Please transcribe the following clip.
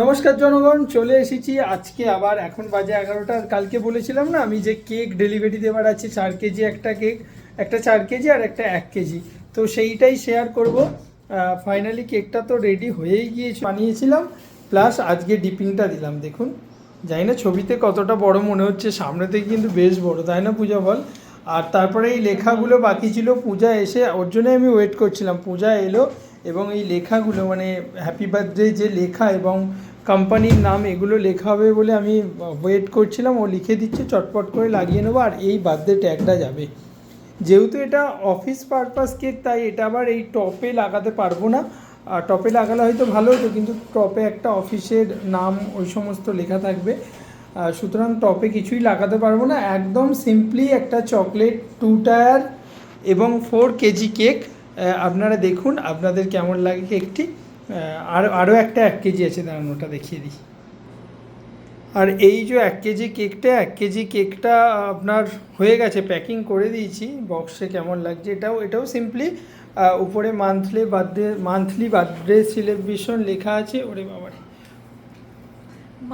নমস্কার জনগণ, চলে এসেছি আজকে আবার, এখন বাজে এগারোটা, কালকে বলেছিলাম না আমি যে কেক ডেলিভারি দেওয়ার আছে, চার কেজি একটা কেক একটা চার কেজি আর একটা এক কেজি। তো সেইটাই শেয়ার করব। ফাইনালি কেকটা তো রেডি হয়েই গিয়েছে, বানিয়েছিলাম প্লাস আজকে ডিপিংটা দিলাম, দেখুন। জানি না ছবিতে কতটা বড় মনে হচ্ছে, সামনে থেকে কিন্তু বেশ বড়, তাই না পূজা বল? আর তারপরে এই লেখাগুলো বাকি ছিল, পূজা এসে, ওর জন্য আমি ওয়েট করছিলাম, পূজা এলো এবং এই লেখাগুলো মানে হ্যাপি বার্থডে যে লেখা এবং কোম্পানির নাম, এগুলো লেখা হবে বলে আমি ওয়েট করছিলাম। ও লিখে দিচ্ছে, চটপট করে লাগিয়ে নেব, আর এই বার্থডে ট্যাগটা যাবে। যেহেতু এটা অফিস পারপাস কেক তাই এটা আবার এই টপে লাগাতে পারব না। টপে লাগালে হয়তো ভালো হতো, কিন্তু টপে একটা অফিসের নাম, ওই সমস্ত লেখা থাকবে। সুতরাং টপে কিছুই লাগাতে পারব না। একদম সিম্পলি একটা চকলেট টু টায়ার এবং ফোর কেজি কেক আপনারা দেখুন, আপনাদের কেমন লাগে একটি আর আরও একটা এক কেজি আছে, দাঁড়ান, ওটা দেখিয়ে দিই। আর এই যে এক কেজি কেকটা, এক কেজি কেকটা আপনার হয়ে গেছে, প্যাকিং করে দিয়েছি, বক্সে কেমন লাগছে, এটাও এটাও সিম্পলি উপরে monthly birthday monthly birthday celebration লেখা আছে, ওরে বাবারে।